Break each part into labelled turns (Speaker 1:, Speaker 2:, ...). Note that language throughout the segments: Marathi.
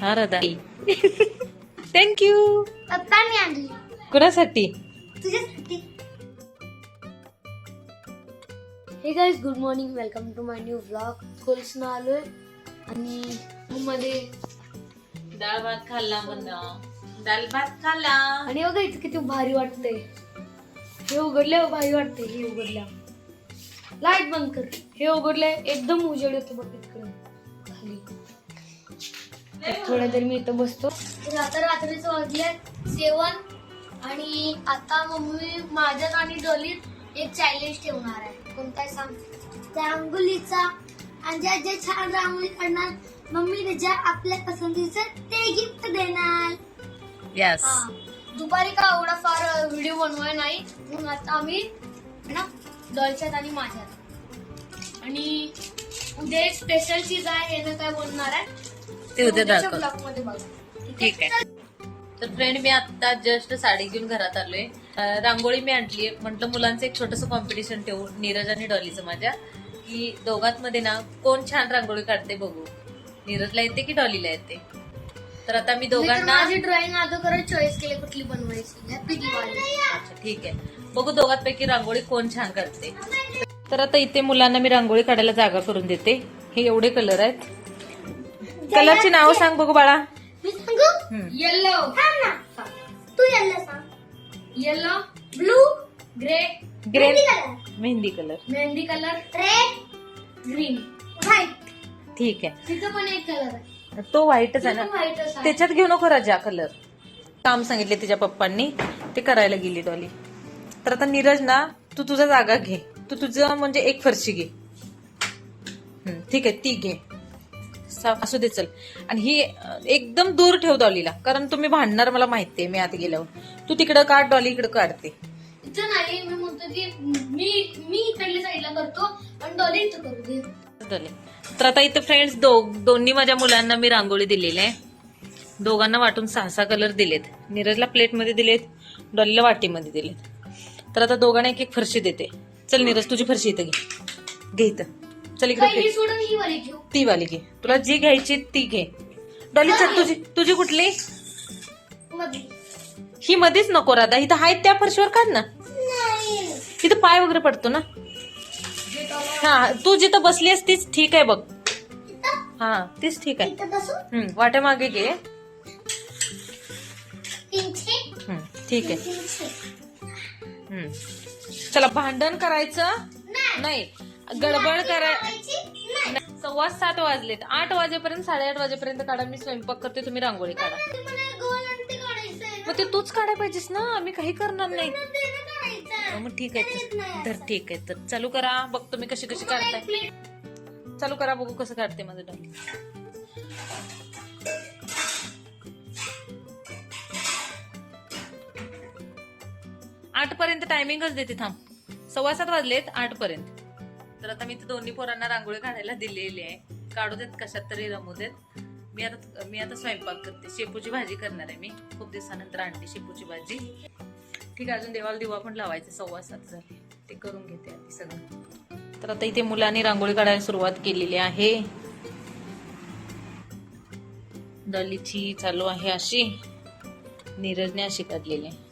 Speaker 1: हा थँक्यू
Speaker 2: पप्पाने आणली
Speaker 1: कुणासाठी
Speaker 2: तुझ्यासाठी हे guys good morning welcome to my new blog स्कूल्सनं आलोय आणि मध्ये
Speaker 1: डाळ भात खाल्ला म्हणा डाळ भात खाल्ला
Speaker 2: आणि बघा इथे किती भारी वाटतंय हे उघडल्यावर भारी वाटतंय हे उघडल्या लाइट बंद कर हे उघडले एकदम उजेड होते बघ इकडे खाली थोड्या तरी मी इथं बसतो. आता रात्रीचं वाजले सेवन आणि आता मम्मी माझ्यात आणि डोलीत एक चॅलेंज ठेवणार आहे. कोणता सांग? रांगोलीचा आणि ज्या जे छान रांगोळी काढणार मम्मी त्याच्या आपल्या पसंतीचं ते गिफ्ट देणार.
Speaker 1: यस
Speaker 2: हा. दुपारी का एवढा फार व्हिडिओ बनवाय नाही म्हणून आता आम्ही ना डॉलच्यात आणि माझ्यात. आणि उद्या एक स्पेशल चीज आहे हे काय बनणार आहे.
Speaker 1: ते उद्या दाखव. ठीक आहे. तर फ्रेंड मी आता जस्ट साडी घेऊन घरात आलोय. रांगोळी मी आणलीये. म्हटलं मुलांचं एक छोटस कॉम्पिटिशन ठेवू नीरज आणि डॉलीचं माझ्या. की दोघात मध्ये ना कोण छान रांगोळी काढते बघू. नीरजला येते की डॉलीला येते? तर आता मी दोघांना
Speaker 2: माझी ड्रॉइंग अगोदर चॉईस केली कुठली बनवायची.
Speaker 1: अच्छा ठीक आहे. बघू दोघांपैकी रांगोळी कोण छान काढते. तर आता इथे मुलांना मी रांगोळी काढायला जागा करून देते. हे एवढे कलर आहेत. कलरची नाव सांग बघू बाळा.
Speaker 2: मी सांगू?
Speaker 1: हम्म.
Speaker 2: येल्लो तू येल्लो सांग. Yellow blue grey
Speaker 1: grey mehndi colour
Speaker 2: mehndi colour red green white
Speaker 1: ठीक आहे.
Speaker 2: तिथं पण एक कलर आहे.
Speaker 1: तो व्हाईटच आहे ना.
Speaker 2: आहे.
Speaker 1: त्याच्यात घेऊ नको राजा कलर काम सांगितले तिच्या पप्पांनी. ते करायला गेली डॉली. तर आता नीरज ना तू तुझा जागा घे. तू तुझं म्हणजे एक फरशी घे. ठीक आहे ती घे. असू दे चल. आणि ही एकदम दूर ठेव डॉलीला. कारण तुम्ही भांडणार मला माहितीये मी आत गेल्यावर. तू तिकडं काढ डॉली इकडं काढते.
Speaker 2: इथं नाही मी म्हणतो की मी मी इकडल्या साईडला करतो आणि डॉली इथं करू दे.
Speaker 1: डॉली. तर आता इथे फ्रेंड्स दो दोन्ही माझ्या मुलांना मी रांगोळी दिलेली आहे. दोघांना वाटून सहा सहा कलर दिलेत. नीरजला प्लेटमध्ये दिलेत डॉलीला वाटीमध्ये दिलेत. तर आता दोघांना एक एक फरशी देते. चल नीरज तुझी फरशी इथं घे. घे इथं. चल इकडे.
Speaker 2: सोडून ही वाली घेऊ.
Speaker 1: ती वाली घे. तुला जी घ्यायची ती घे. डॉली चल तुझी तुझी कुठली? ही मध्येच नको राधा. इथं आहेत त्या फरशीवर काढ ना. इथं पाय वगैरे पडतो ना. हा तू जिथं बसली असतीच ठीक आहे बघ. हा तीच ठीक आहे. वाट्या मागे घे. ठीक आहे. चला भांडण करायचं? नाही. गडबड कराय नाही. सव्वा सात वाजलेत. आठ वाजेपर्यंत साडेआठ वाजेपर्यंत काढा. मी स्वयंपाक करते तुम्ही रांगोळी काढा. मग ते तूच काढायला पाहिजेस ना. मी काही करणार नाही. मग ठीक आहे. तर तर ठीक आहे. तर चालू करा. बघतो मी कशी कशी काढताय. चालू करा बघू कसं काढते माझं डॉली आठ पर्यंत टायमिंगच देते थांब. सव्वा सात वाजलेत आठ पर्यंत तर आता मी ते दोन्ही पोरांना रांगोळी काढायला दिलेली आहे. काढू देत कशात तरी रमू देत. मी आता मी आता स्वयंपाक करते. शेपूची भाजी करणार आहे मी. खूप दिवसानंतर आणते शेपूची भाजी. ठीक आहे अजून देवाला दिवा पण लावायचा सव्वा सात झाले. ते करून घेते आधी सगळं. तर आता इथे मुलांनी रांगोळी काढायला सुरुवात केलेली आहे. डलीची चालू आहे अशी. नीरजने अशी काढलेली आहे.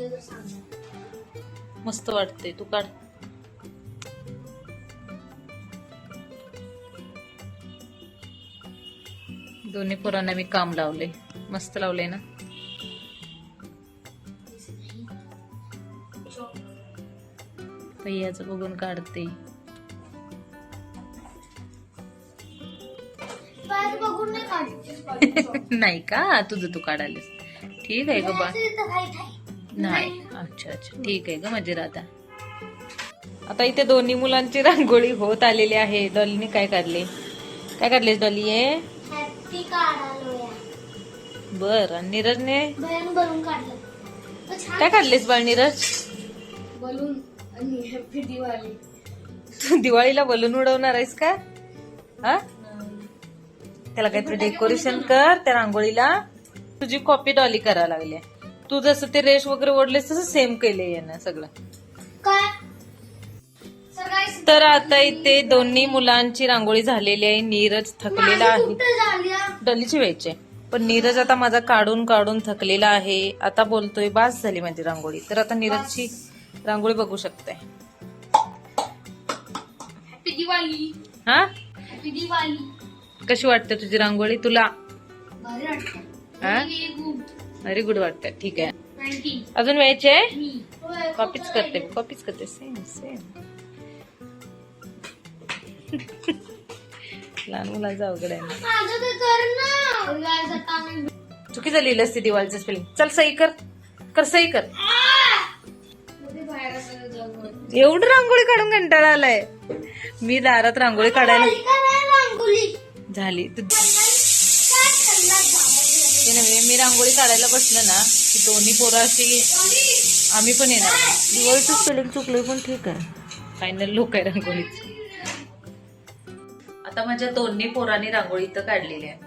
Speaker 2: असलं तर सांगा
Speaker 1: मस्त वाटते तू काढ. दोन्ही पोरांना मी काम लावले मस्त लावले ना? भैयाचं बघून काढते.
Speaker 2: नाही
Speaker 1: का? तुझं तू काढायलास. ठीक आहे ग बा. नाही. अच्छा अच्छा. ठीक आहे ग माझी राधा आता इथे दोन्ही मुलांची रांगोळी होत आलेली आहे. डॉलीने काय काढले? काय काढलेस डॉली हे? बर. आणि नीरजने?
Speaker 2: काढलं.
Speaker 1: काय काढलेस बाळ नीरज?
Speaker 2: बलून आणि हॅपी दिवाळी.
Speaker 1: तू दिवाळीला बलून उडवणार आहेस का? हा? त्याला काहीतरी डेकोरेशन कर त्या रांगोळीला. तुझी कॉपी डॉली करा लागली तू जसं ते रेश वगैरे ओढलेस तसं सेम केले यानं सगळं. तर आता इथे दोन्ही मुलांची रांगोळी झालेली आहे. नीरज थकलेला आहे? डलीची व्हायचे पण नीरज आता माझा काढून काढून थकलेला आहे. आता बोलतोय बास झाली माझी रांगोळी. तर आता नीरजची रांगोळी बघू शकते. हा? कशी वाटते तुझी रांगोळी? तुला? व्हेरी गुड वाटते ठीक आहे. अजून व्हायचे कॉपीच करते. कॉपीच करते. सेम सेम लहान मुलांचं अवघड आहे
Speaker 2: ते
Speaker 1: चुकीचं लिहिलं असते दिवाळीचं स्पेलिंग चल सही कर. कर सही कर. एवढं रांगोळी काढून कंटाळा आलाय. मी दारात रांगोळी काढायला
Speaker 2: झाली.
Speaker 1: ते नव्हे मी रांगोळी काढायला बसलं ना की दोन्ही पोरं अशी आम्ही पण येणार. दिवाळीचं स्पेलिंग चुकलं पण ठीक आहे. फायनल लोक आहे रांगोळीच. आता माझ्या दोन्ही पोरांनी रांगोळी इथं काढलेली आहे.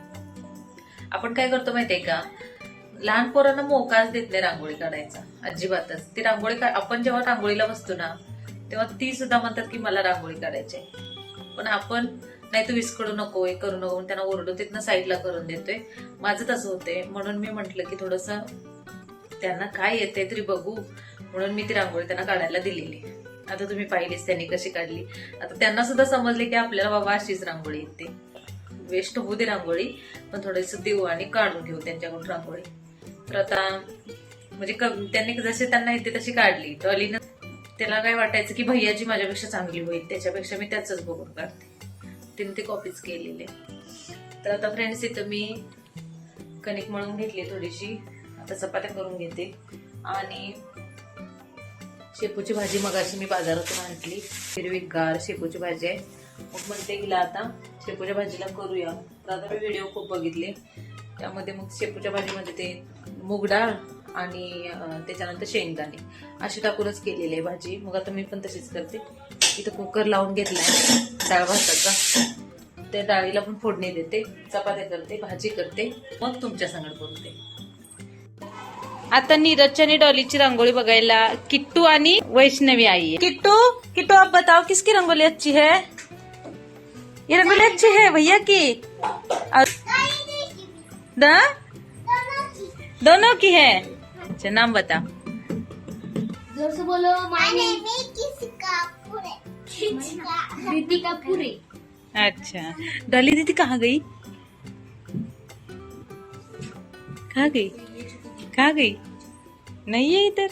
Speaker 1: आपण काय करतो माहितीये का? लहान पोरांना मोकाच देत नाही रांगोळी काढायचा अजिबातच. ती रांगोळी आपण जेव्हा रांगोळीला बसतो ना तेव्हा ती सुद्धा म्हणतात की मला रांगोळी काढायची आहे. पण आपण नाही तू विस्कडू नको हे करू नको म्हणून त्यांना ओरडू तिथनं साईडला करून देतोय. माझं तसं होतंय. म्हणून मी म्हटलं की थोडस त्यांना काय येते तरी बघू. म्हणून मी ती रांगोळी त्यांना काढायला दिलेली. आता तुम्ही पाहिलीच त्यांनी कशी काढली. आता त्यांना सुद्धा समजले की आपल्याला बाबा अशीच रांगोळी येते. वेस्ट होऊ दे रांगोळी पण थोडस देऊ आणि काढून घेऊ त्यांच्याकडून रांगोळी. तर आता म्हणजे क- त्यांनी जसे त्यांना येते तशी काढली. ट्रॉलीनं त्याला काय वाटायचं की भैयाजी माझ्यापेक्षा चांगली होईल त्याच्यापेक्षा मी त्याच बघून काढते. तीन ते कॉपीज केलेले. तर आता फ्रेंड्स इथं मी कणिक मळून घेतली थोडीशी. आता चपात्या करून घेते. आणि शेपूची भाजी मगाशी मी बाजारातून आणली. हिरवी गार शेपूची भाजी आहे. मग म्हणते हिला आता शेपूच्या भाजीला करूया. तर आता मी व्हिडिओ खूप बघितले. त्यामध्ये मग शेपूच्या भाजीमध्ये ते मूग डाळ आणि त्याच्यानंतर शेंगदाणे. अशी टाकूनच केलेली आहे भाजी. मग आता मी पण तशीच करते. इथं कुकर लावून घेतलाय डाळ भाताचा. त्या डाळीला पण फोडणी देते चपात्या करते भाजी करते मग तुमच्या संगड बोलते आता नीरजच्या आणि डॉलीची रांगोळी बघायला किट्टू आणि वैष्णवी आई है किट्टू किट्टू आप बताओ किसकी रंगोली अच्छी है? ये रंगोली अच्छी है भैया की? और- ना? दोनों की है। अच्छा नाम बता
Speaker 2: जोर से बोलो माय नेम प्रीति कपूर
Speaker 1: अच्छा. डॉली दीदी कहाँ गई? कहाँ गई? कहाँ गई? नहीं है इधर।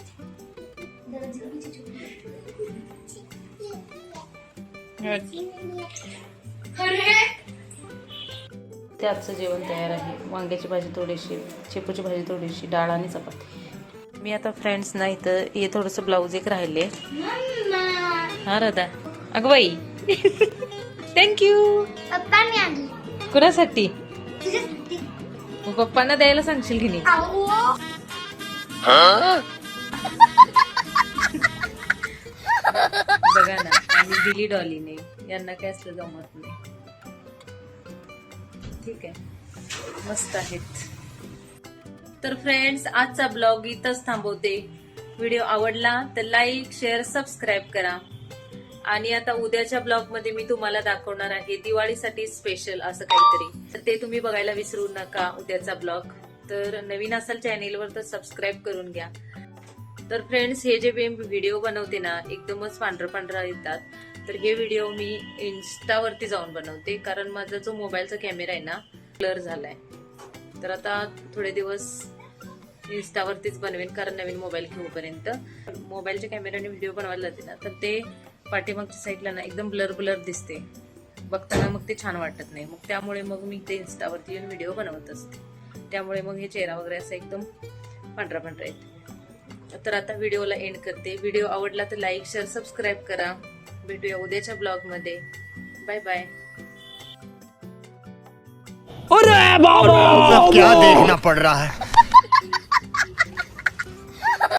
Speaker 1: ते आजचं जेवण तयार आहे. वांग्याची भाजी थोडीशी शेपूची भाजी थोडीशी डाळ आणि चपाती. मी आता फ्रेंड्स ना इथं हे थोडंसं ब्लाऊज एक राहिले. हा राधा अगं बाई. थँक्यू
Speaker 2: आणली.
Speaker 1: कुणासाठी?
Speaker 2: तुझ्यासाठी.
Speaker 1: मग पप्पांना द्यायला सांगशील की नाही? बघा ना आणि दिली डॉलीने यांना काय असलं जमत नाही. ठीक आहे. मस्त आहेत. तर फ्रेंड्स आजचा ब्लॉग इथंच थांबवते. व्हिडिओ आवडला तर लाईक शेअर सबस्क्राईब करा. आणि आता उद्याच्या ब्लॉगमध्ये मी तुम्हाला दाखवणार आहे दिवाळीसाठी स्पेशल असं काहीतरी. तर ते तुम्ही बघायला विसरू नका उद्याचा ब्लॉग. तर नवीन असाल चॅनेलवर तर सबस्क्राईब करून घ्या. तर फ्रेंड्स हे जे मी व्हिडिओ बनवते ना एकदमच पांढरं पांढरा येतात. तर हे व्हिडिओ मी इन्स्टावरती जाऊन बनवते. कारण माझा जो मोबाईलचा कॅमेरा आहे ना क्लर झालाय. तर आता थोडे दिवस इन्स्टावरतीच बनवेन कारण नवीन मोबाईल घेऊपर्यंत. मोबाईलच्या कॅमेऱ्याने व्हिडिओ बनवायला जाते ना तर ते पाठीमागच्या साईडला ना एकदम ब्लर ब्लर दिसते. बघताना मग ते छान वाटत नाही. मग त्यामुळे मग मी ते इन्स्टावरती येऊन व्हिडिओ बनवत असते. त्यामुळे मग हे चेहरा वगैरे असं एकदम पांढरा पांढरा येते. तर आता व्हिडिओला एंड करते. व्हिडिओ आवडला तर लाईक शेअर सबस्क्राईब करा. भेटूया उद्याच्या ब्लॉगमध्ये. बाय बाय
Speaker 3: क्या देखना पड़ रहा है?